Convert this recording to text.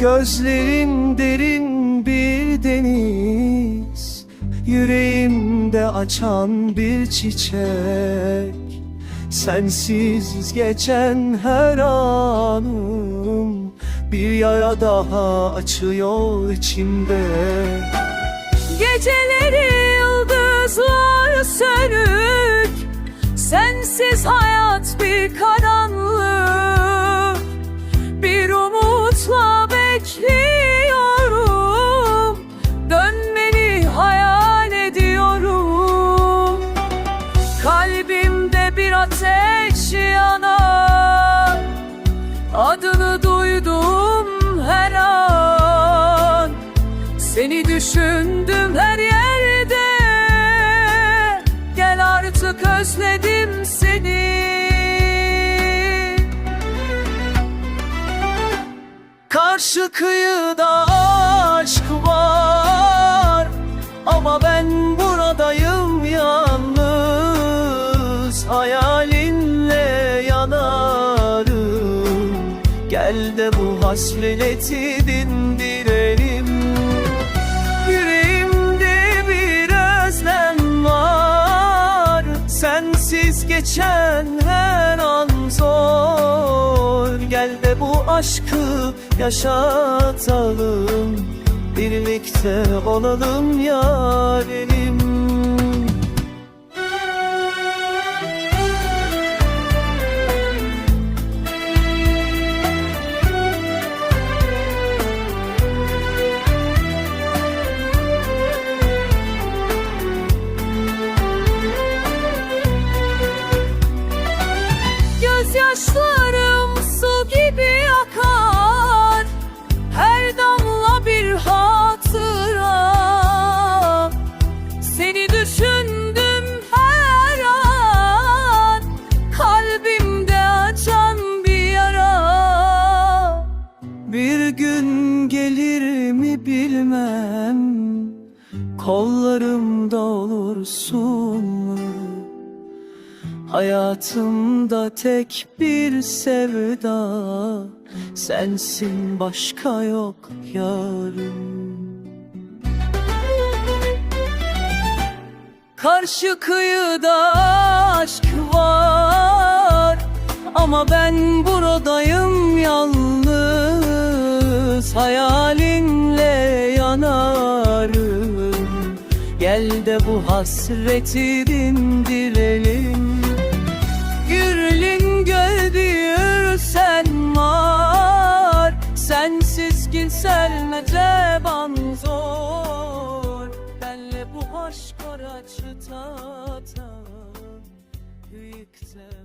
Gözlerin derin bir deniz Yüreğimde açan bir çiçek. Sensiz geçen her anım Bir yara daha açıyor içimde. Geceleri yıldızlar sönük Sensiz hayat bir karanlık Seni düşündüm her yerde. Gel artık özledim seni. Karşı kıyıda aşk var Ama ben buradayım yalnız. Hayalinle yanarım. Gel de bu hasreti dindirelim Sensiz geçen her an zor. Gel de bu aşkı yaşatalım. Birlikte olalım yarenim bilmem Kollarımda olursun Hayatımda tek bir sevda Sensin başka yok yarım. Karşı kıyıda aşk var Ama ben buradayım yalnız. Hayalinle Gel de bu hasreti dindirelim. Gürlün göl bir sen var Sensiz gülsel ceban zor. Benle bu aşk araçta ta Yıktım